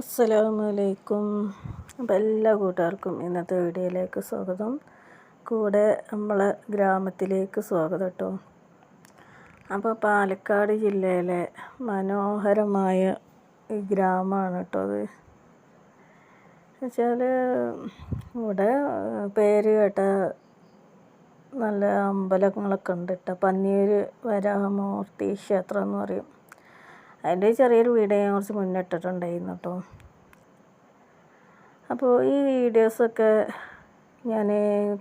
അസ്സലാമലൈക്കും. അപ്പോൾ എല്ലാ കൂട്ടുകാർക്കും ഇന്നത്തെ വീഡിയോയിലേക്ക് സ്വാഗതം. കൂടെ നമ്മളെ ഗ്രാമത്തിലേക്ക് സ്വാഗതം കേട്ടോ. അപ്പോൾ പാലക്കാട് ജില്ലയിലെ മനോഹരമായ ഗ്രാമമാണ് കേട്ടോ അത്. വെച്ചാൽ ഇവിടെ പേര് കേട്ട നല്ല അമ്പലങ്ങളൊക്കെ ഉണ്ട് കേട്ടോ. പന്നിയൂർ വരാഹമൂർത്തി ക്ഷേത്രം എന്ന് പറയും. അതിന്റെ ചെറിയൊരു വീഡിയോ ഞാൻ കുറച്ച് മുന്നിട്ടിട്ടുണ്ടായിരുന്നു കേട്ടോ അപ്പോൾ ഈ വീഡിയോസൊക്കെ ഞാൻ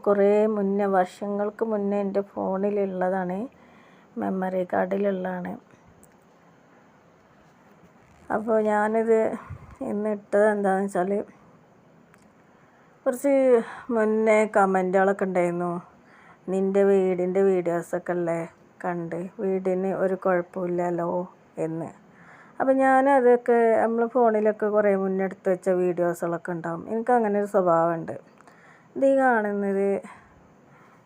കുറേ മുന്നേ വർഷങ്ങൾക്ക് മുന്നേ എന്റെ ഫോണിലുള്ളതാണ് മെമ്മറി കാർഡിലുള്ളതാണ് അപ്പോൾ ഞാനിത് ഇന്ന് ഇട്ടത് എന്താണെന്ന് വെച്ചാൽ കുറച്ച് മുന്നേ കമന്റുകളൊക്കെ ഉണ്ടായിരുന്നു. നിന്റെ വീടിന്റെ വീഡിയോസൊക്കെ അല്ലേ കണ്ട് വീടിന് ഒരു കുഴപ്പമില്ലല്ലോ എന്ന്. അപ്പോൾ ഞാൻ അതൊക്കെ നമ്മൾ ഫോണിലൊക്കെ കുറേ മുന്നേ എടുത്ത് വെച്ച വീഡിയോസുകളൊക്കെ ഉണ്ടാവും. എനിക്ക് അങ്ങനെ ഒരു സ്വഭാവമുണ്ട്. ഇത് ഈ കാണുന്നത്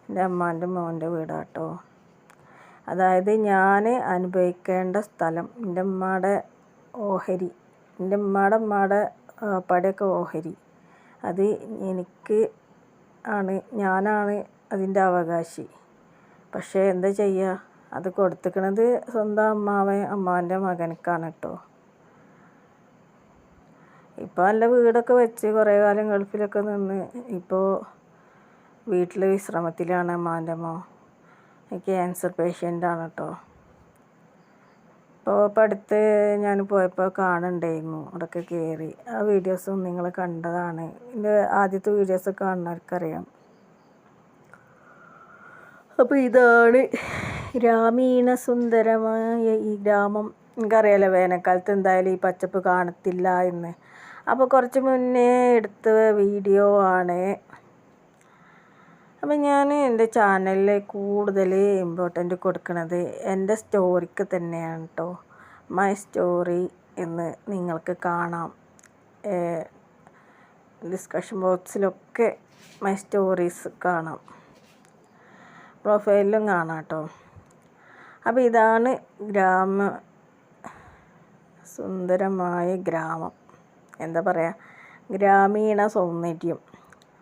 എന്റെ അമ്മാന്റെ മോന്റെ വീടാട്ടോ. അതായത് ഞാൻ അനുഭവിക്കേണ്ട സ്ഥലം എന്റെ ഉമ്മയുടെ ഓഹരി എന്റെ ഉമ്മയുടെ ഉമ്മയുടെ പടയൊക്കെ ഓഹരി. അത് എനിക്ക് ആണ് ഞാനാണ് അതിന്റെ അവകാശി. പക്ഷേ എന്താ ചെയ്യുക അത് കൊടുത്തിക്കണത് സ്വന്തം അമ്മാവൻ അമ്മാവന്റെ മകനക്കാണ് കേട്ടോ. ഇപ്പോൾ നല്ല വീടൊക്കെ വെച്ച് കുറേ കാലം ഗൾഫിലൊക്കെ നിന്ന് ഇപ്പോൾ വീട്ടിൽ വിശ്രമത്തിലാണ് അമ്മാന്റെ അമ്മ ക്യാൻസർ പേഷ്യന്റാണ് കേട്ടോ. ഇപ്പോൾ ഇപ്പം അടുത്ത് ഞാൻ പോയപ്പോൾ കാണുന്നുണ്ടായിരുന്നു അവിടെയൊക്കെ കയറി ആ വീഡിയോസും നിങ്ങൾ കണ്ടതാണ്. എന്റെ ആദ്യത്തെ വീഡിയോസ് കാണുന്നവർക്കറിയാം. അപ്പോൾ ഇതാണ് ഗ്രാമീണ സുന്ദരമായ ഈ ഗ്രാമം എനിക്കറിയാലോ വേനൽക്കാലത്ത് എന്തായാലും ഈ പച്ചപ്പ് കാണത്തില്ല എന്ന്. അപ്പോൾ കുറച്ച് മുന്നേ എടുത്ത വീഡിയോ ആണ്. അപ്പം ഞാൻ എന്റെ ചാനലിൽ കൂടുതൽ ഇമ്പോർട്ടന്റ് കൊടുക്കുന്നത് എന്റെ സ്റ്റോറിക്ക് തന്നെയാണ് കേട്ടോ മൈ സ്റ്റോറി എന്ന് നിങ്ങൾക്ക് കാണാം. ഡിസ്കഷൻ ബോക്സിലൊക്കെ മൈ സ്റ്റോറീസ് കാണാം. പ്രൊഫൈലിലും കാണാം കേട്ടോ അപ്പോൾ ഇതാണ് ഗ്രാമ സുന്ദരമായ ഗ്രാമം. എന്താ പറയുക ഗ്രാമീണ സൗന്ദര്യം.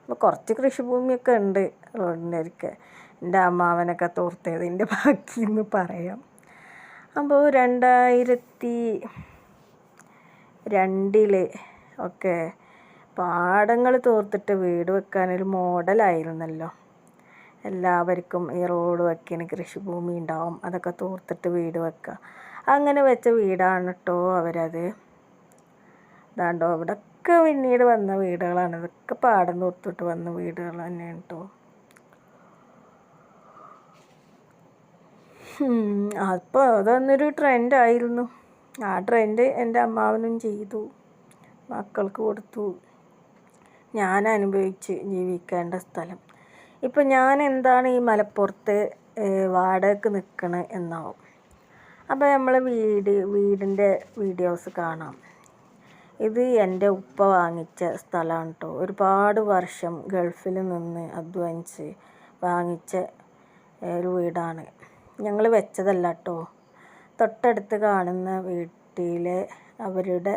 അപ്പോൾ കുറച്ച് കൃഷിഭൂമിയൊക്കെ ഉണ്ട് റോഡിന്റെ അരിക്ക് എന്റെ അമ്മാവനൊക്കെ തോർത്തതിന്റെ ബാക്കി എന്ന് പറയാം. അപ്പോൾ രണ്ടായിരത്തി രണ്ടിൽ ഒക്കെ പാടങ്ങൾ തോർത്തിട്ട് വീട് വെക്കാനൊരു മോഡലായിരുന്നല്ലോ. എല്ലാവർക്കും ഈ റോഡ് വക്കിന് കൃഷിഭൂമി ഉണ്ടാവും. അതൊക്കെ തോർത്തിട്ട് വീട് വെക്കുക അങ്ങനെ വെച്ച വീടാണ് കേട്ടോ അവരത്. ഇതാണ്ടോ ഇവിടെയൊക്കെ പിന്നീട് വന്ന വീടുകളാണ്. ഇതൊക്കെ പാടം തോർത്തിട്ട് വന്ന വീടുകൾ തന്നെയാണ് കേട്ടോ അപ്പോൾ അതൊന്നൊരു ട്രെൻഡായിരുന്നു ആ ട്രെൻഡ് എന്റെ അമ്മാവനും ചെയ്തു. മക്കൾക്ക് കൊടുത്തു. ഞാൻ അനുഭവിച്ച് ജീവിക്കേണ്ട സ്ഥലം. ഇപ്പം ഞാൻ എന്താണ് ഈ മലപ്പുറത്ത് വാടകയ്ക്ക് നിൽക്കണത് എന്നാവും. അപ്പോൾ നമ്മൾ വീട് വീടിന്റെ വീഡിയോസ് കാണാം. ഇത് എന്റെ ഉപ്പ വാങ്ങിച്ച സ്ഥലമാണ് കേട്ടോ ഒരുപാട് വർഷം ഗൾഫിൽ നിന്ന് അധ്വാനിച്ച് വാങ്ങിച്ച ഒരു വീടാണ്. ഞങ്ങൾ വെച്ചതല്ല കേട്ടോ തൊട്ടടുത്ത് കാണുന്ന വീട്ടിലെ അവരുടെ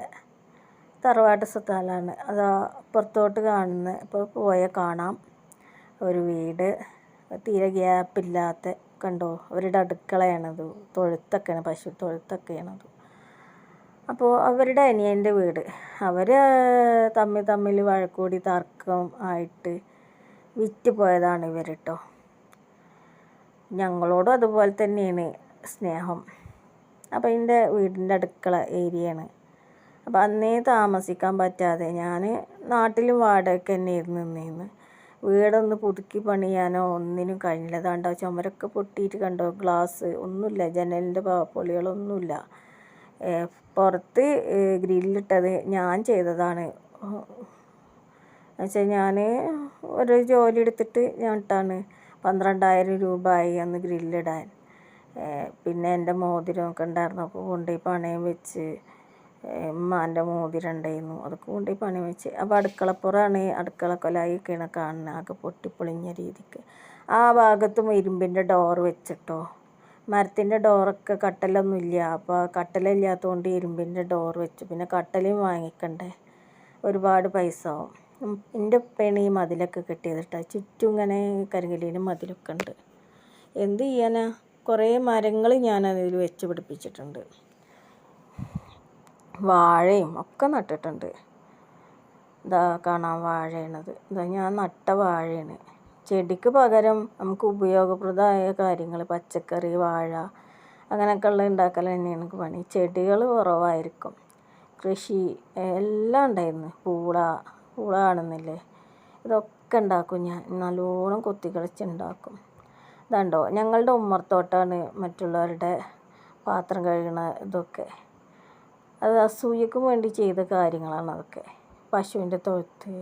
തറവാട്ട് സ്ഥലമാണ് അത് പുറത്തോട്ട് കാണുന്ന ഇപ്പോൾ പോയ കാണാം. ഒരു വീട് തീരെ ഗ്യാപ്പില്ലാത്ത കണ്ടോ? അവരുടെ അടുക്കളയാണത് തൊഴുത്തൊക്കെയാണ് പശു തൊഴുത്തൊക്കെയാണത്. അപ്പോൾ അവരുടെ അനിയന്റെ വീട്. അവർ തമ്മിൽ തമ്മിൽ വഴക്കൂടി തർക്കം ആയിട്ട് വിറ്റ് പോയതാണ് ഇവർ കേട്ടോ ഞങ്ങളോടും അതുപോലെ തന്നെയാണ് സ്നേഹം. അപ്പോൾ എന്റെ വീടിന്റെ അടുക്കള ഏരിയയാണ്. അപ്പോൾ അന്നേ താമസിക്കാൻ പറ്റാതെ ഞാൻ നാട്ടിലും വാടകയ്ക്ക് തന്നെ ഇരുന്ന് നിന്നിരുന്നു വീടൊന്ന് പുതുക്കി പണിയാനോ ഒന്നിനും കഴിഞ്ഞില്ല. കണ്ടോ ചുമരൊക്കെ പൊട്ടിയിട്ട് കണ്ടോ? ഗ്ലാസ് ഒന്നുമില്ല. ജനലിന്റെ പൊളികളൊന്നുമില്ല. പുറത്ത് ഗ്രില്ലിട്ടത് ഞാൻ ചെയ്തതാണ്. എന്നുവെച്ചാൽ ഞാൻ ഒരു ജോലി എടുത്തിട്ട് ഞാൻ ഇട്ടാണ്. പന്ത്രണ്ടായിരം രൂപ ആയി അന്ന് ഗ്രില്ലിടാൻ. പിന്നെ എന്റെ മോതിരമൊക്കെ ഉണ്ടായിരുന്നു. അപ്പോൾ കൊണ്ടുപോയി പണയം വെച്ച് ഉമ്മാന്റെ മോതിരണ്ടായിരുന്നു. അതൊക്കെ കൊണ്ടുപോയി പണി വെച്ച്. അപ്പോൾ അടുക്കളപ്പുറമാണ് അടുക്കള കൊലായിയൊക്കെയാണ് കാണുന്നത്. ആകെ പൊട്ടിപ്പൊളിഞ്ഞ രീതിക്ക്. ആ ഭാഗത്തും ഇരുമ്പിന്റെ ഡോർ വെച്ചിട്ടോ. മരത്തിന്റെ ഡോറൊക്കെ കട്ടലൊന്നുമില്ല അപ്പോൾ കട്ടലില്ലാത്തതുകൊണ്ട് ഇരുമ്പിന്റെ ഡോർ വെച്ചു. പിന്നെ കട്ടലും വാങ്ങിക്കണ്ടേ. ഒരുപാട് പൈസ ആവും. എന്റെ ഉപ്പയാണ് ഈ മതിലൊക്കെ കെട്ടിയത് കേട്ടോ ചുറ്റും ഇങ്ങനെ കരിങ്കലീനും മതിലൊക്കെ ഉണ്ട് എന്ത് ചെയ്യാനാ? കുറേ മരങ്ങൾ ഞാൻ വെച്ച് പിടിപ്പിച്ചിട്ടുണ്ട്. വാഴയും ഒക്കെ നട്ടിട്ടുണ്ട്. ഇതാ കാണാൻ വാഴയാണത്. ഇതാ ഞാൻ നട്ട വാഴയാണ്. ചെടിക്ക് പകരം നമുക്ക് ഉപയോഗപ്രദമായ കാര്യങ്ങൾ പച്ചക്കറി വാഴ അങ്ങനെയൊക്കെ ഉള്ള ഉണ്ടാക്കൽ തന്നെയാണ് എനിക്ക് പണി. ചെടികൾ കുറവായിരിക്കും. കൃഷി എല്ലാം ഉണ്ടായിരുന്നു. പൂള പൂള കാണുന്നില്ലേ? ഇതൊക്കെ ഉണ്ടാക്കും ഞാൻ. നല്ലോണം കൊത്തി കളിച്ചുണ്ടാക്കും ഇതുണ്ടോ ഞങ്ങളുടെ ഉമ്മർത്തോട്ടാണ് മറ്റുള്ളവരുടെ പാത്രം കഴുകണ ഇതൊക്കെ. അത് അസൂയക്കും വേണ്ടി ചെയ്ത കാര്യങ്ങളാണ് അതൊക്കെ. പശുവിന്റെ തൊഴുത്ത്.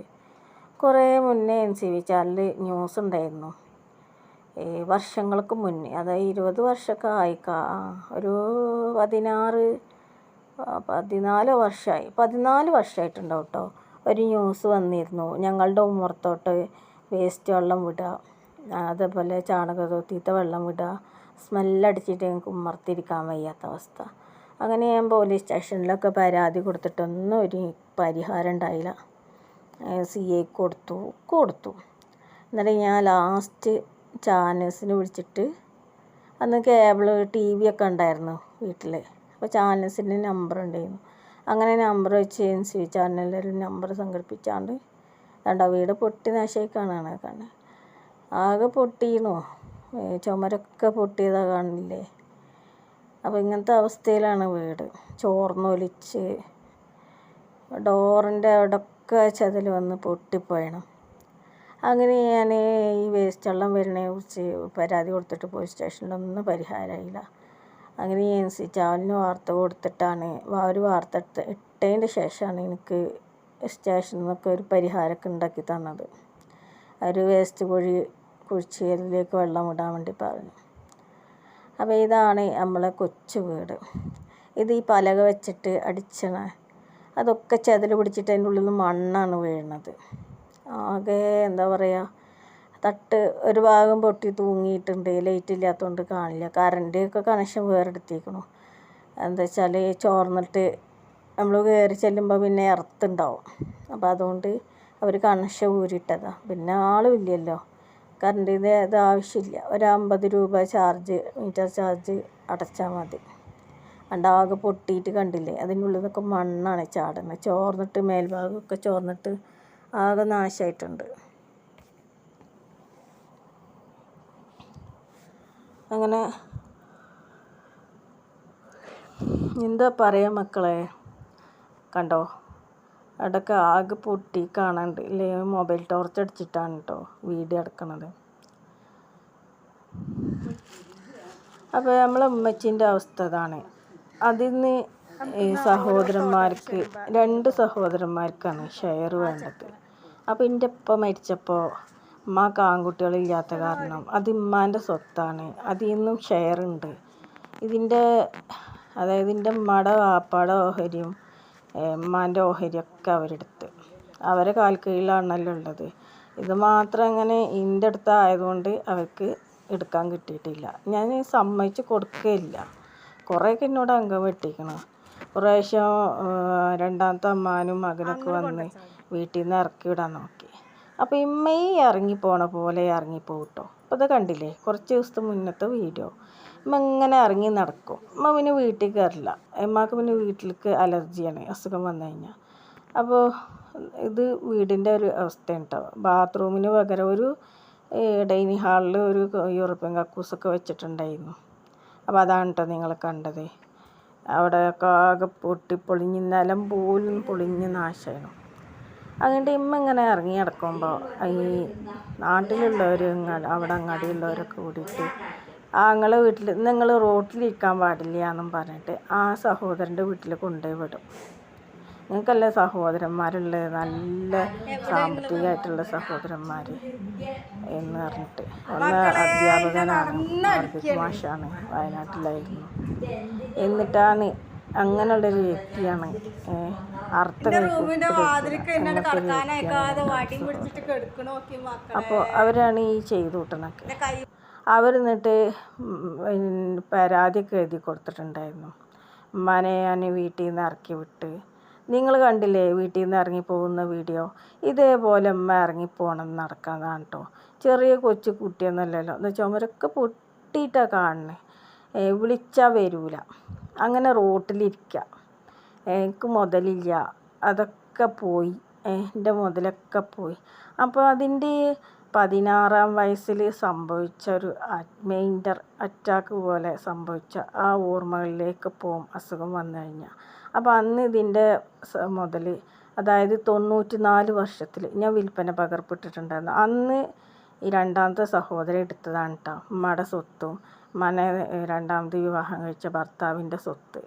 കുറേ മുന്നേ എൻ സി വി ചാനലിൽ ന്യൂസ് ഉണ്ടായിരുന്നു. ഈ വർഷങ്ങൾക്ക് മുന്നേ അതായത് ഇരുപത് വർഷമൊക്കെ ആയിക്കാ ഒരു പതിനാറ് പതിനാല് വർഷമായി. പതിനാല് വർഷമായിട്ടുണ്ടാവും കേട്ടോ. ഒരു ന്യൂസ് വന്നിരുന്നു. ഞങ്ങളുടെ ഉമ്മറത്തോട്ട് വേസ്റ്റ് വെള്ളം വിടുക അതേപോലെ ചാണകം തൊത്തിത്തെ വെള്ളം വിടുക സ്മെല്ലടിച്ചിട്ട് ഞങ്ങൾക്ക് ഉമ്മർത്തിരിക്കാൻ വയ്യാത്ത അവസ്ഥ. അങ്ങനെ ഞാൻ പോലീസ് സ്റ്റേഷനിലൊക്കെ പരാതി കൊടുത്തിട്ടൊന്നും ഒരു പരിഹാരം ഉണ്ടായില്ല. സി എ കൊടുത്തു കൊടുത്തു. എന്നിട്ട് ഞാൻ ലാസ്റ്റ് ചാനൽസിന് വിളിച്ചിട്ട് അന്ന് കേബിൾ ടി വി ഒക്കെ ഉണ്ടായിരുന്നു വീട്ടിൽ അപ്പോൾ ചാനൽസിന്റെ നമ്പർ ഉണ്ടായിരുന്നു. അങ്ങനെ നമ്പർ വെച്ച് എൻ സി ചാനലിൽ നമ്പർ സംഘടിപ്പിച്ചാണ്ട് രണ്ടാ വീട് പൊട്ടി നാശമായി കാണാണ് കാണാൻ ആകെ പൊട്ടിയിരുന്നു. ചുമരൊക്കെ പൊട്ടിയതാണ് കാണില്ലേ? അപ്പോൾ ഇങ്ങനത്തെ അവസ്ഥയിലാണ് വീട്. ചോർന്നൊലിച്ച് ഡോറിന്റെ അവിടെയൊക്കെ ചതിൽ വന്ന് പൊട്ടിപ്പോയണം. അങ്ങനെ ഞാൻ ഈ വേസ്റ്റ് വെള്ളം വരുന്നതിനെ കുറിച്ച് പരാതി കൊടുത്തിട്ട് പോലീസ് സ്റ്റേഷനിലൊന്നും പരിഹാരമില്ല. അങ്ങനെ എൻ സി ചാനലിന് വാർത്ത കൊടുത്തിട്ടാണ് ആ ഒരു വാർത്ത എടുത്ത് ഇട്ടതിന്റെ ശേഷമാണ് എനിക്ക് സ്റ്റേഷനിൽ നിന്നൊക്കെ ഒരു പരിഹാരമൊക്കെ ഉണ്ടാക്കി തന്നത്. ഒരു വേസ്റ്റ് കുഴി കുഴിച്ച് അതിലേക്ക് വെള്ളം ഇടാൻ വേണ്ടി പറഞ്ഞു. അപ്പോൾ ഇതാണ് നമ്മളെ കൊച്ചു വീട്. ഇത് ഈ പലക വെച്ചിട്ട് അടിച്ചണ അതൊക്കെ ചെതൽ പിടിച്ചിട്ട് അതിന്റെ ഉള്ളിൽ നിന്ന് മണ്ണാണ് വീഴുന്നത് ആകെ എന്താ പറയുക തട്ട് ഒരു ഭാഗം പൊട്ടി തൂങ്ങിയിട്ടുണ്ട് ലൈറ്റ് ഇല്ലാത്തതുകൊണ്ട് കാണില്ല. കറണ്ട് ഒക്കെ കണക്ഷൻ വേറെ എടുത്തേക്കണു എന്താ വെച്ചാൽ ചോർന്നിട്ട് നമ്മൾ കയറി ചെല്ലുമ്പോൾ പിന്നെ ഇറത്തുണ്ടാവും അപ്പോൾ അതുകൊണ്ട് അവർ കണക്ഷൻ ഊരിയിട്ടതാണ് പിന്നെ ആളും ഇല്ലല്ലോ. കറണ്ടിന്റെ ഇത് ആവശ്യമില്ല. ഒരു അമ്പത് രൂപ ചാർജ് മീറ്റർ ചാർജ് അടച്ചാൽ മതി. അണ്ടാകെ പൊട്ടിയിട്ട് കണ്ടില്ലേ? ഉള്ളിൽ നിന്നൊക്കെ മണ്ണാണ് ചാടുന്നത്. ചോർന്നിട്ട് മേൽഭാഗമൊക്കെ ചോർന്നിട്ട് ആകെ നാശമായിട്ടുണ്ട് അങ്ങനെ എന്താ പറയുക മക്കളെ? കണ്ടോ? അവിടെയൊക്കെ ആകെ പൊട്ടി കാണാണ്ട് ഇല്ലേ? മൊബൈൽ ടോർച്ച് അടിച്ചിട്ടാണ് കേട്ടോ വീഡിയോ എടുക്കണത്. അപ്പോൾ നമ്മളെ ഉമ്മച്ചീന്റെ അവസ്ഥ അതാണ്. അതിന്ന് ഈ സഹോദരന്മാർക്ക് രണ്ട് സഹോദരന്മാർക്കാണ് ഷെയർ വേണ്ടത്. അപ്പോൾ എന്റെ ഉപ്പ മരിച്ചപ്പോൾ ഉമ്മാക്ക് ആൺകുട്ടികളില്ലാത്ത കാരണം അത് ഉമ്മാന്റെ സ്വത്താണ്. അതിൽ നിന്നും ഷെയർ ഉണ്ട്. ഇതിന്റെ അതായത് എന്റെ ഉമ്മയുടെ വാപ്പാടെ ഓഹരിയും ഉമ്മാന്റെ ഓഹരിയൊക്കെ അടുത്ത് അവരെ കാൽ കീഴിലാണല്ലോ ഉള്ളത്. ഇത് മാത്രം അങ്ങനെ എന്റെ അടുത്ത് ആയതുകൊണ്ട് അവർക്ക് എടുക്കാൻ കിട്ടിയിട്ടില്ല. ഞാൻ സമ്മതിച്ച് കൊടുക്കുകയില്ല കുറേയൊക്കെ എന്നോട് അംഗം വെട്ടിക്കണം. പ്രാവശ്യം രണ്ടാമത്തെ അമ്മാനും മകനൊക്കെ വന്ന് വീട്ടിൽ നിന്ന് ഇറക്കി വിടാൻ നോക്കി. അപ്പോൾ ഇമ്മയും ഇറങ്ങി പോണ പോലെ ഇറങ്ങിപ്പോട്ടോ അപ്പോൾ ഇത് കണ്ടില്ലേ? കുറച്ച് ദിവസത്തെ മുന്നത്തെ വീഡിയോ. ഉമ്മ ഇങ്ങനെ ഇറങ്ങി നടക്കും. ഉമ്മ പിന്നെ വീട്ടിൽ കയറില്ല. അമ്മയ്ക്ക് പിന്നെ വീട്ടിലേക്ക് അലർജിയാണ്. അസുഖം വന്നു കഴിഞ്ഞാൽ. അപ്പോൾ ഇത് വീടിന്റെ ഒരു അവസ്ഥയാണ് കേട്ടോ. ബാത്റൂമിന് പകരം ഒരു ഡൈനിങ് ഹാളിൽ ഒരു യൂറോപ്യൻ കക്കൂസൊക്കെ വെച്ചിട്ടുണ്ടായിരുന്നു. അപ്പോൾ അതാണ് കേട്ടോ നിങ്ങൾ കണ്ടത്. അവിടെ ഒക്കെ ആകെ പൊട്ടി പൊളിഞ്ഞ് നിലം പോലും പൊളിഞ്ഞ് നാശമായിരുന്നു. അതുകൊണ്ട് ഇമ്മ ഇങ്ങനെ ഇറങ്ങി നടക്കുമ്പോൾ ഈ നാട്ടിലുള്ളവർ അവിടെ അങ്ങാടിയുള്ളവരൊക്കെ കൂടിയിട്ട് ആങ്ങളെ വീട്ടിൽ നിങ്ങൾ റോട്ടിലിരിക്കാൻ പാടില്ല എന്നും പറഞ്ഞിട്ട് ആ സഹോദരന്റെ വീട്ടിൽ കൊണ്ടുപോയി വിടും നിങ്ങൾക്കല്ല സഹോദരന്മാരുള്ളത് നല്ല സാമ്പത്തികമായിട്ടുള്ള സഹോദരന്മാർ എന്ന് പറഞ്ഞിട്ട്. ഒന്ന് അധ്യാപകനാണ് മാഷാണ് വയനാട്ടിലായിരുന്നു. എന്നിട്ടാണ് അങ്ങനെയുള്ളൊരു വ്യക്തിയാണ് അർത്ഥം അപ്പോൾ അവരാണ് ഈ ചെയ്തു കൂട്ടണൊക്കെ. അവർ എന്നിട്ട് പരാതിയൊക്കെ എഴുതി കൊടുത്തിട്ടുണ്ടായിരുന്നു. ഉമ്മാനെ ഞാൻ വീട്ടിൽ നിന്ന് ഇറക്കി വിട്ട്. നിങ്ങൾ കണ്ടില്ലേ വീട്ടിൽ നിന്ന് ഇറങ്ങി പോകുന്ന വീഡിയോ? ഇതേപോലെ അമ്മ ഇറങ്ങി പോകണം നടക്കുന്നതാണ് കേട്ടോ ചെറിയ കൊച്ചു കുട്ടിയൊന്നുമല്ലല്ലോ. എന്ന് ചുമരൊക്കെ പൊട്ടിയിട്ടാണ് കാണണേ വിളിച്ചാൽ വരൂല. അങ്ങനെ റോട്ടിലിരിക്കുക എനിക്ക് മുതലില്ല. അതൊക്കെ പോയി. എന്റെ മുതലൊക്കെ പോയി. അപ്പോൾ അതിന്റെ പതിനാറാം വയസ്സിൽ സംഭവിച്ച ഒരു മെയിന്റർ അറ്റാക്ക് പോലെ സംഭവിച്ച ആ ഓർമ്മകളിലേക്ക് പോകും അസുഖം വന്നു കഴിഞ്ഞാൽ. അപ്പോൾ അന്ന് ഇതിന്റെ മുതൽ അതായത് തൊണ്ണൂറ്റി നാല് വർഷത്തിൽ ഞാൻ വിൽപ്പന പകർപ്പിട്ടിട്ടുണ്ടായിരുന്നു. അന്ന് ഈ രണ്ടാമത്തെ സഹോദരൻ എടുത്തതാണ് കേട്ടോ ഉമ്മയുടെ സ്വത്തും മന രണ്ടാമത് വിവാഹം കഴിച്ച ഭർത്താവിന്റെ സ്വത്ത്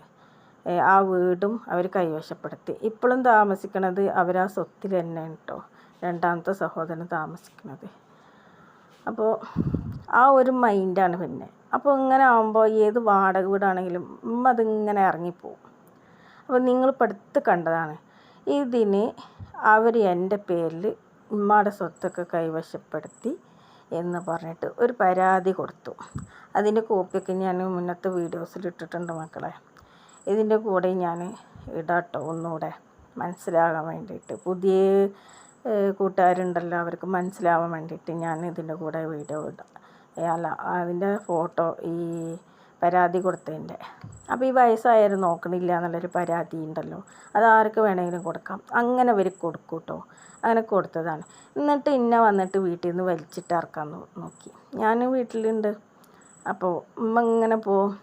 ആ വീടും അവർ കൈവശപ്പെടുത്തി. ഇപ്പോഴും താമസിക്കണത് അവർ ആ സ്വത്തിൽ തന്നെ കേട്ടോ രണ്ടാമത്തെ സഹോദരൻ താമസിക്കുന്നത്. അപ്പോൾ ആ ഒരു മൈൻഡാണ് പിന്നെ. അപ്പോൾ ഇങ്ങനെ ആകുമ്പോൾ ഏത് വാടക വീടാണെങ്കിലും ഉമ്മ അതിങ്ങനെ ഇറങ്ങിപ്പോവും. അപ്പോൾ നിങ്ങൾ പഠിത്ത് കണ്ടതാണ്. ഇതിന് അവർ എന്റെ പേരിൽ ഉമ്മയുടെ സ്വത്തൊക്കെ കൈവശപ്പെടുത്തി എന്ന് പറഞ്ഞിട്ട് ഒരു പരാതി കൊടുത്തു. അതിന്റെ കോപ്പിയൊക്കെ ഞാൻ മുന്നത്തെ വീഡിയോസിൽ ഇട്ടിട്ടുണ്ട് മക്കളെ. ഇതിന്റെ കൂടെ ഞാൻ ഇടാട്ടോ ഒന്നുകൂടെ മനസ്സിലാകാൻ വേണ്ടിയിട്ട്. പുതിയ കൂട്ടുകാരുണ്ടല്ലോ അവർക്ക് മനസ്സിലാവാൻ വേണ്ടിയിട്ട് ഞാൻ ഇതിന്റെ കൂടെ വീഡിയോ ഇടാം. അല്ല അതിന്റെ ഫോട്ടോ ഈ പരാതി കൊടുത്തതിന്റെ. അപ്പോൾ ഈ വയസ്സായാലും നോക്കണില്ല എന്നുള്ളൊരു പരാതി ഉണ്ടല്ലോ. അത് ആർക്ക് വേണമെങ്കിലും കൊടുക്കാം. അങ്ങനെ അവർ കൊടുക്കും കേട്ടോ അങ്ങനെ കൊടുത്തതാണ്. എന്നിട്ട് ഇന്നെ വന്നിട്ട് വീട്ടിൽ നിന്ന് വലിച്ചിട്ട് ഇറക്കാൻ നോക്കി. ഞാൻ വീട്ടിലുണ്ട്. അപ്പോൾ ഉമ്മ ഇങ്ങനെ പോവും.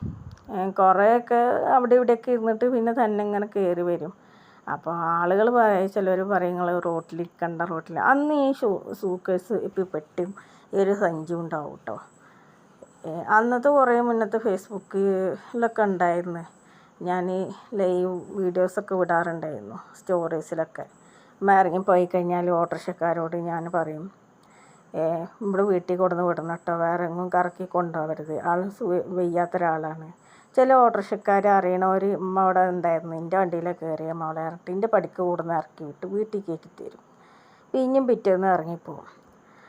കുറേയൊക്കെ അവിടെ ഇവിടെയൊക്കെ ഇരുന്നിട്ട് പിന്നെ തന്നെ ഇങ്ങനെ കയറി വരും. അപ്പോൾ ആളുകൾ പറയും ചിലർ പറയും നിങ്ങൾ റോട്ടിലിരിക്കണ്ട റോട്ടിൽ അന്ന് ഈ ഷൂ സൂക്കേസ് ഇപ്പോൾ പെട്ടും. ഈ ഒരു സഞ്ചി ഉണ്ടാവും കേട്ടോ അന്നത്തെ കുറേ മുന്നത്തെ ഫേസ്ബുക്കിലൊക്കെ ഉണ്ടായിരുന്നു. ഞാൻ ലൈവ് വീഡിയോസൊക്കെ വിടാറുണ്ടായിരുന്നു സ്റ്റോറീസിലൊക്കെ. ഇറങ്ങി പോയി കഴിഞ്ഞാൽ ഓട്ടോറിക്ഷക്കാരോട് ഞാൻ പറയും ഇവിടെ വീട്ടിൽ കൊടുന്ന് വിടണം കേട്ടോ വേറെ എങ്ങും കറക്കി കൊണ്ടുപോകരുത്. ആൾ വയ്യാത്ത ചില ഓട്ടോറിക്ഷക്കാർ അറിയണവർ ഉമ്മ അവിടെ ഉണ്ടായിരുന്നു. എന്റെ വണ്ടിയിലൊക്കെ കയറിയ മോളെ ഇറക്കി എന്റെ പഠിക്ക് കൂടുന്ന ഇറക്കി വിട്ട് വീട്ടിൽ കയറ്റി തരും. പിന്നെയും പിറ്റേന്ന് ഇറങ്ങിപ്പോവും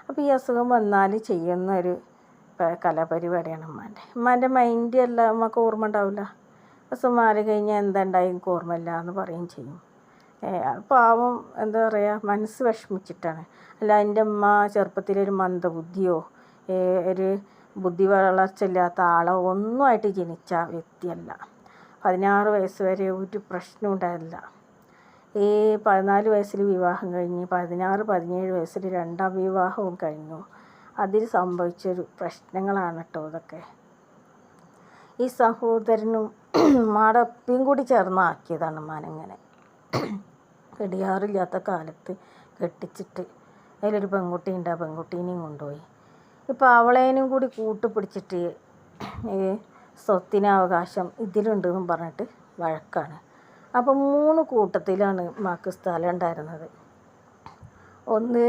അപ്പോൾ ഈ അസുഖം വന്നാൽ ചെയ്യുന്ന ഒരു കലാപരിപാടിയാണ് ഉമ്മാന്റെ ഉമ്മാന്റെ മൈൻഡ് അല്ല ഉമ്മക്ക് ഓർമ്മ ഉണ്ടാവില്ല അസുഖം മാറി കഴിഞ്ഞാൽ എന്താ ഉണ്ടായി എനിക്ക് ഓർമ്മയില്ല എന്ന് പറയുകയും ചെയ്യും പാവം എന്താ പറയുക മനസ്സ് വിഷമിച്ചിട്ടാണ്. അല്ല എന്റെ അമ്മ ചെറുപ്പത്തിലൊരു മന്ദബുദ്ധിയോ ഒരു ബുദ്ധി വളർച്ച ഇല്ലാത്ത ആളോ ഒന്നുമായിട്ട് ജനിച്ച വ്യക്തിയല്ല. പതിനാറ് വയസ്സ് വരെ ഒരു പ്രശ്നം ഉണ്ടായില്ല ഈ പതിനാല് വയസ്സിൽ വിവാഹം കഴിഞ്ഞ് പതിനാറ് പതിനേഴ് വയസ്സിൽ രണ്ടാം വിവാഹവും കഴിഞ്ഞു. അതിൽ സംഭവിച്ചൊരു പ്രശ്നങ്ങളാണ് കേട്ടോ ഇതൊക്കെ. ഈ സഹോദരനും മാടപ്പിയും കൂടി ചേർന്നാക്കിയതാണ് മനങ്ങനെ കെടിയാറില്ലാത്ത കാലത്ത് കെട്ടിച്ചിട്ട് അതിലൊരു പെൺകുട്ടി ഉണ്ട് ആ പെൺകുട്ടീനെയും കൊണ്ടുപോയി. ഇപ്പോൾ അവളേനും കൂടി കൂട്ടുപിടിച്ചിട്ട് സ്വത്തിന് അവകാശം ഇതിലുണ്ടെന്നും പറഞ്ഞിട്ട് വഴക്കാണ്. അപ്പം മൂന്ന് കൂട്ടത്തിലാണ് മാക്ക് സ്ഥലം ഉണ്ടായിരുന്നത്. ഒന്ന്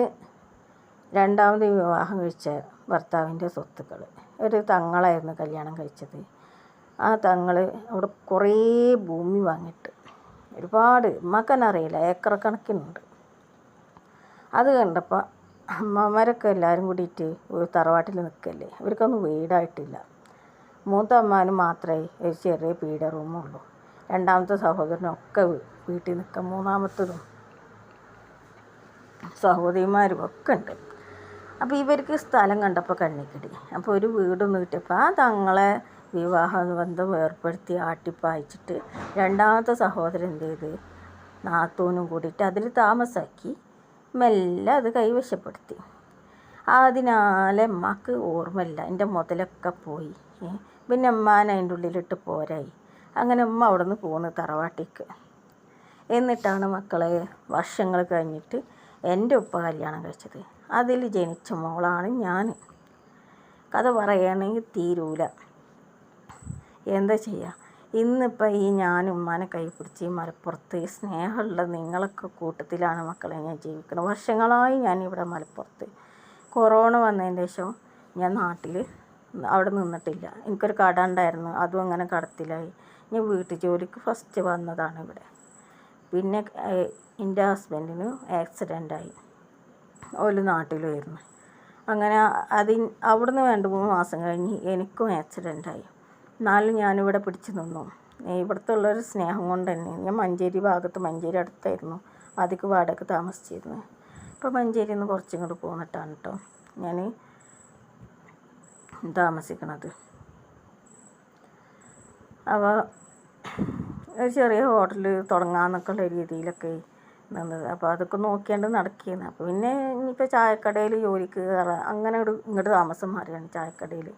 രണ്ടാമത് വിവാഹം കഴിച്ച ഭർത്താവിന്റെ സ്വത്തുക്കൾ. ഒരു തങ്ങളായിരുന്നു കല്യാണം കഴിച്ചത്. ആ തങ്ങൾ അവിടെ കുറേ ഭൂമി വാങ്ങിയിട്ട് ഒരുപാട് മക്കനറിയില്ല ഏക്കർ കണക്കിനുണ്ട് അത് കണ്ടപ്പോൾ അമ്മമാരൊക്കെ എല്ലാവരും കൂടിയിട്ട് ഒരു തറവാട്ടിൽ നിൽക്കല്ലേ? ഇവർക്കൊന്നും വീടായിട്ടില്ല. മൂത്ത അമ്മാനും മാത്രമേ ഒരു ചെറിയ പീഡ റൂമുള്ളൂ. രണ്ടാമത്തെ സഹോദരനൊക്കെ വീട്ടിൽ നിൽക്കുക മൂന്നാമത്തതും സഹോദരിമാരും ഒക്കെ ഉണ്ട്. അപ്പോൾ ഇവർക്ക് സ്ഥലം കണ്ടപ്പോൾ കണ്ണിക്കിടി. അപ്പോൾ ഒരു വീടൊന്നും കിട്ടിയപ്പോൾ ആ തങ്ങളെ വിവാഹ ബന്ധം ഏർപ്പെടുത്തി ആട്ടിപ്പായിച്ചിട്ട് രണ്ടാമത്തെ സഹോദരൻ എന്ത് ചെയ്ത്? നാത്തൂനും കൂടിയിട്ട് അതിൽ താമസാക്കി. മെല്ലെ അത് കൈവശപ്പെടുത്തി. അതിനാലെ അമ്മയ്ക്ക് ഓർമ്മയില്ല. എന്റെ മുതലൊക്കെ പോയി. പിന്നെ അമ്മാൻ അതിന്റെ ഉള്ളിലിട്ട് പോരായി. അങ്ങനെ അമ്മ അവിടെ നിന്ന് പോകുന്നു തറവാട്ടിക്ക്. എന്നിട്ടാണ് മക്കളെ വർഷങ്ങൾ കഴിഞ്ഞിട്ട് എന്റെ ഉപ്പ കല്യാണം കഴിച്ചത്. അതിൽ ജനിച്ച മോളാണ് ഞാൻ കഥ പറയുകയാണെങ്കിൽ തീരൂല. എന്താ ചെയ്യുക ഇന്നിപ്പോൾ ഈ ഞാൻ ഉമ്മാനെ കൈ പിടിച്ച് ഈ മലപ്പുറത്ത് ഈ സ്നേഹമുള്ള നിങ്ങളൊക്കെ കൂട്ടത്തിലാണ് മക്കളെ ഞാൻ ജീവിക്കുന്നത്. വർഷങ്ങളായി ഞാൻ ഇവിടെ മലപ്പുറത്ത്. കൊറോണ വന്നതിന് ശേഷം ഞാൻ നാട്ടിൽ അവിടെ നിന്നിട്ടില്ല. എനിക്കൊരു കട ഉണ്ടായിരുന്നു. അതും അങ്ങനെ കടത്തിലായി. ഞാൻ വീട്ടു ജോലിക്ക് ഫസ്റ്റ് വന്നതാണ് ഇവിടെ. പിന്നെ എന്റെ ഹസ്ബൻഡിന് ആക്സിഡന്റായി ഒരു നാട്ടിലായിരുന്നു. അങ്ങനെ അതിന് അവിടുന്ന് രണ്ട് മൂന്ന് മാസം കഴിഞ്ഞ് എനിക്കും ആക്സിഡന്റായി എന്നാലും ഞാനിവിടെ പിടിച്ചു നിന്നു. ഇവിടുത്തെ ഉള്ളൊരു സ്നേഹം കൊണ്ട് തന്നെ ഞാൻ മഞ്ചേരി ഭാഗത്ത് മഞ്ചേരി അടുത്തായിരുന്നു. ആദ്യമൊക്കെ വാടക താമസിച്ചിരുന്നു. ഇപ്പോൾ മഞ്ചേരിയിൽ നിന്ന് കുറച്ചും കൂടി പോന്നിട്ടാണ് കേട്ടോ ഞാൻ താമസിക്കണത്. അപ്പോൾ ഒരു ചെറിയ ഹോട്ടൽ തുടങ്ങാമെന്നൊക്കെയുള്ള രീതിയിലൊക്കെ നിന്നത്. അപ്പോൾ അതൊക്കെ നോക്കിയാണ്ട് നടക്കിയത് അപ്പോൾ പിന്നെ ഇനിയിപ്പോൾ ചായക്കടയിൽ ജോലിക്ക് കയറാം അങ്ങനെ ഇങ്ങോട്ട് താമസം മാറിയാണ് ചായക്കടയിൽ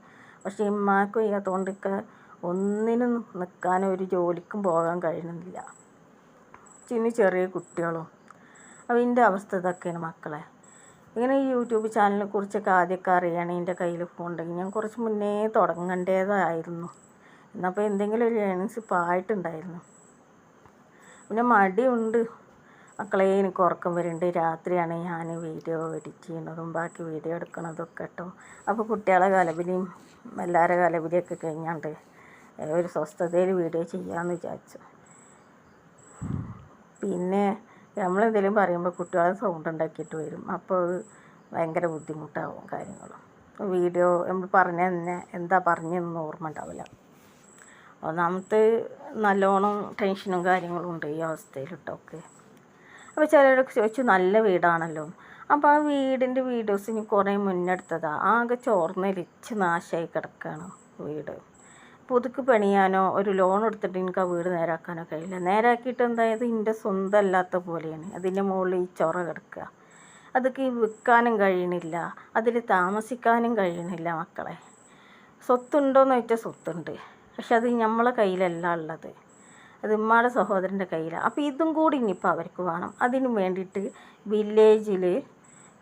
പക്ഷേ ഇമ്മാക്ക് വയ്യാത്തതുകൊണ്ടൊക്കെ ഒന്നിനും നിൽക്കാനും ഒരു ജോലിക്കും പോകാൻ കഴിയുന്നില്ല. ചിന്നി ചെറിയ കുട്ടികളും. അപ്പോൾ അവസ്ഥ ഇതൊക്കെയാണ് മക്കളെ. ഇങ്ങനെ ഈ യൂട്യൂബ് ചാനലിനെ കുറിച്ചൊക്കെ ആദ്യമൊക്കെ അറിയണം എന്റെ കയ്യിൽ ഫോൺ ഉണ്ടെങ്കിൽ ഞാൻ കുറച്ച് മുന്നേ തുടങ്ങേണ്ടതായിരുന്നു. എന്നപ്പോൾ എന്തെങ്കിലും ഒരു ഏണിങ്സ് ഇപ്പോൾ ആയിട്ടുണ്ടായിരുന്നു. പിന്നെ മടിയുണ്ട്. മക്കളെ എനിക്ക് ഉറക്കം വരുന്നുണ്ട് രാത്രിയാണ് ഞാൻ വീഡിയോ എഡിറ്റ് ചെയ്യുന്നതും ബാക്കി വീഡിയോ എടുക്കുന്നതും ഒക്കെ കേട്ടോ. അപ്പോൾ കുട്ടികളെ കലപിലിയും എല്ലാവരുടെ കലപിടിയൊക്കെ കഴിഞ്ഞാണ്ട് ഒരു സ്വസ്ഥതയിൽ വീഡിയോ ചെയ്യാമെന്ന് വിചാരിച്ചു. പിന്നെ നമ്മളെന്തെങ്കിലും പറയുമ്പോൾ കുട്ടികളെ സൗണ്ട് ഉണ്ടാക്കിയിട്ട് വരും. അപ്പോൾ അത് ഭയങ്കര ബുദ്ധിമുട്ടാവും കാര്യങ്ങളും. വീഡിയോ നമ്മൾ പറഞ്ഞ തന്നെ എന്താ പറഞ്ഞതെന്ന് ഓർമ്മ ഉണ്ടാവില്ല. ഒന്നാമത്തെ നല്ലോണം ടെൻഷനും കാര്യങ്ങളും ഉണ്ട് ഈ അവസ്ഥയിൽ കേട്ടോക്കെ അപ്പോൾ ചിലരൊക്കെ ചോദിച്ചു നല്ല വീടാണല്ലോ. അപ്പോൾ ആ വീടിന്റെ വീഡിയോസ് ഇനി കുറേ മുന്നെടുത്തതാണ് ആകെ ചോർന്നരിച്ച് നാശമായി കിടക്കുകയാണ് വീട്. പുതുക്ക് പണിയാനോ ഒരു ലോൺ എടുത്തിട്ട് എനിക്ക് ആ വീട് നേരാക്കാനോ കഴിയില്ല. നേരാക്കിയിട്ട് എന്തായത് എന്റെ സ്വന്തം അല്ലാത്ത പോലെയാണ്. അതിന്റെ മുകളിൽ ഈ ചൊറ കിടക്കുക അതൊക്കെ വിൽക്കാനും കഴിയണില്ല. അതിൽ താമസിക്കാനും കഴിയണില്ല മക്കളെ. സ്വത്തുണ്ടോയെന്ന് ചോദിച്ചാൽ സ്വത്തുണ്ട്. പക്ഷെ അത് നമ്മളെ കയ്യിലല്ല ഉള്ളത്. അത് ഉമ്മയുടെ സഹോദരന്റെ കയ്യിലാണ് അപ്പോൾ ഇതും കൂടി ഇനിയിപ്പോൾ അവർക്ക് വേണം. അതിന് വേണ്ടിയിട്ട് വില്ലേജിൽ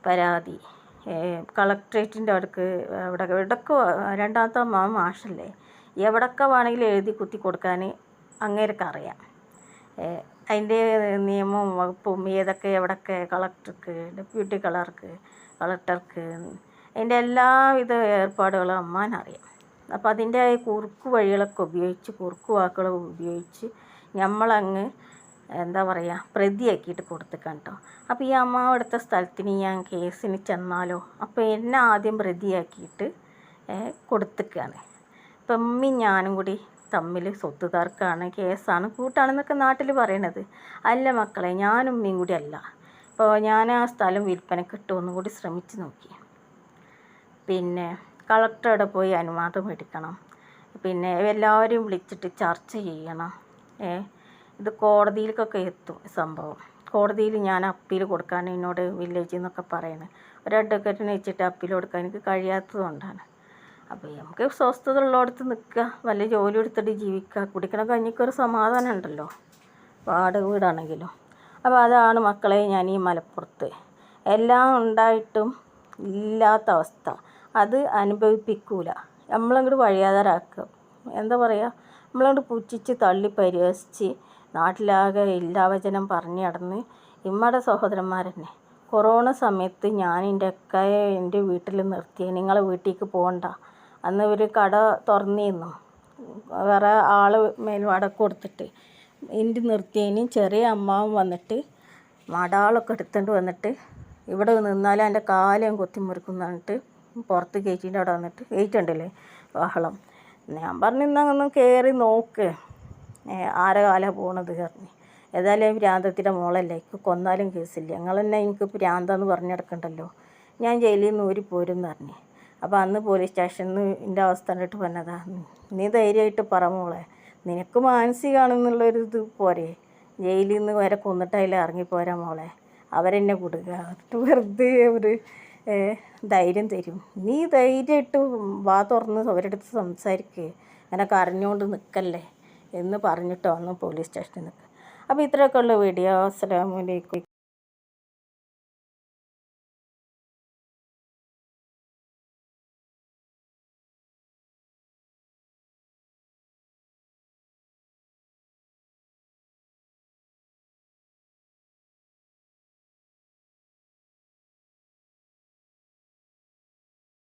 പരാതി. കളക്ട്രേറ്റിന്റെ അടുക്ക് അവിടെ എവിടൊക്കെ രണ്ടാമത്തെ മാം മാഷല്ലേ എവിടൊക്കെ വേണമെങ്കിലും എഴുതി കുത്തി കൊടുക്കാൻ അങ്ങേർക്കറിയാം അതിന്റെ നിയമവും വകുപ്പും ഏതൊക്കെ എവിടൊക്കെ കളക്ടർക്ക് ഡെപ്യൂട്ടി കളർക്ക് കളക്ടർക്ക് അതിന്റെ എല്ലാവിധ ഏർപ്പാടുകളും അമ്മാനറിയാം അപ്പോൾ അതിന്റെ കുറുക്ക് വഴികളൊക്കെ ഉപയോഗിച്ച് കുറുക്ക് വാക്കുകൾ ഉപയോഗിച്ച് നമ്മളങ്ങ് എന്താ പറയുക പ്രതിയാക്കിയിട്ട് കൊടുത്തേക്കാം കേട്ടോ അപ്പോൾ ഈ അമ്മാവ് എടുത്ത സ്ഥലത്തിന് ഞാൻ കേസിന് ചെന്നാലോ? അപ്പോൾ എന്നെ ആദ്യം പ്രതിയാക്കിയിട്ട് കൊടുത്തേക്കാണ്. ഇപ്പം അമ്മി ഞാനും കൂടി തമ്മിൽ സ്വത്ത് തർക്കമാണ് കേസാണ് കൂട്ടാണെന്നൊക്കെ നാട്ടിൽ പറയണത്. അല്ല മക്കളെ ഞാനും ഉമ്മയും കൂടി അല്ല. അപ്പോൾ ഞാൻ ആ സ്ഥലം വിൽപ്പനക്ക് ഇട്ടു കൂടി ശ്രമിച്ച് നോക്കി. പിന്നെ കളക്ടറുടെ പോയി അനുവാദം എടുക്കണം. പിന്നെ എല്ലാവരെയും വിളിച്ചിട്ട് ചർച്ച ചെയ്യണം. ഏ ഇത് കോടതിയിലേക്കൊക്കെ എത്തും സംഭവം. കോടതിയിൽ ഞാൻ അപ്പീൽ കൊടുക്കാൻ എന്നോട് വില്ലേജിൽ നിന്നൊക്കെ പറയുന്നത്. ഒരു അഡ്വക്കേറ്റിനെ വെച്ചിട്ട് അപ്പീൽ കൊടുക്കാൻ എനിക്ക് കഴിയാത്തത് കൊണ്ടാണ്. അപ്പോൾ നമുക്ക് സ്വസ്ഥത ഉള്ളിടത്ത് നിൽക്കുക വല്ല ജോലി എടുത്തിട്ട് ജീവിക്കുക കുടിക്കണ കഞ്ഞിക്കൊരു സമാധാനം ഉണ്ടല്ലോ. വാടക വീടാണെങ്കിലും. അപ്പോൾ അതാണ് മക്കളെ ഞാൻ ഈ മലപ്പുറത്ത്. എല്ലാം ഉണ്ടായിട്ടും ഇല്ലാത്ത അവസ്ഥ. അത് അനുഭവിപ്പിക്കൂല. നമ്മളങ്ങോട്ട് വഴിയാതാരാക്കുക. എന്താ പറയുക നമ്മളങ്ങോട്ട് പുച്ഛിച്ച് തള്ളി പരിഹസിച്ച് നാട്ടിലാകെ ഇല്ലാവചനം പറഞ്ഞു നടന്ന് ഇമ്മടെ സഹോദരന്മാരെന്നെ കൊറോണ സമയത്ത് ഞാൻ എന്റെ അക്കയെ എന്റെ വീട്ടിൽ നിർത്തി നിങ്ങളെ വീട്ടിലേക്ക് പോകണ്ട. അന്ന് ഇവർ കട തുറന്നിരുന്നു വേറെ ആൾ മേൽവാടക കൊടുത്തിട്ട് എന്റെ നിർത്തിയതിന് ചെറിയ അമ്മാവൻ വന്നിട്ട് മടാളൊക്കെ എടുത്തുകൊണ്ട് വന്നിട്ട് ഇവിടെ നിന്നാലും എന്റെ കാലം കൊത്തി മുറിക്കും പറഞ്ഞിട്ട് പുറത്ത് ഗേറ്റിന്റെ അവിടെ വന്നിട്ട് ഗേറ്റ് ഉണ്ടല്ലേ ബഹളം. ഞാൻ പറഞ്ഞു എന്നാൽ ഒന്ന് കയറി നോക്ക്. ആരെ കാല പോണത് പറഞ്ഞു. ഏതായാലും ഭ്രാന്തത്തിന്റെ മോളല്ലേ? കൊന്നാലും കേസില്ല. ഞങ്ങൾ തന്നെ എനിക്ക് ഭ്രാന്തെന്ന് പറഞ്ഞെടുക്കണ്ടല്ലോ. ഞാൻ ജയിലിൽ നിന്ന് ഊരി പോരും എന്ന് പറഞ്ഞു. അപ്പോൾ അന്ന് പോലീസ് സ്റ്റേഷനിൽ നിന്ന് എന്റെ അവസ്ഥ കണ്ടിട്ട് പറഞ്ഞതാ നീ ധൈര്യമായിട്ട് പറ മോളെ. നിനക്ക് മാനസികമാണെന്നുള്ളൊരു ഇത് പോരെ. ജയിലിൽ നിന്ന് വരെ കൊന്നിട്ട് അതിൽ ഇറങ്ങിപ്പോരാ മോളെ. അവരെന്നെ കൊടുക്കുക എന്നിട്ട് വെറുതെ ഒരു ധൈര്യം തരും. നീ ധൈര്യമായിട്ട് വാ തുറന്ന് അവരുടെ അടുത്ത് സംസാരിക്കുക അങ്ങനെ കരഞ്ഞുകൊണ്ട് നിൽക്കല്ലേ എന്ന് പറഞ്ഞിട്ട് വന്നു പോലീസ് സ്റ്റേഷനിൽ അപ്പോൾ ഇത്രയൊക്കെ ഉള്ള വീഡിയോ അസ്സലാമലൈക്കും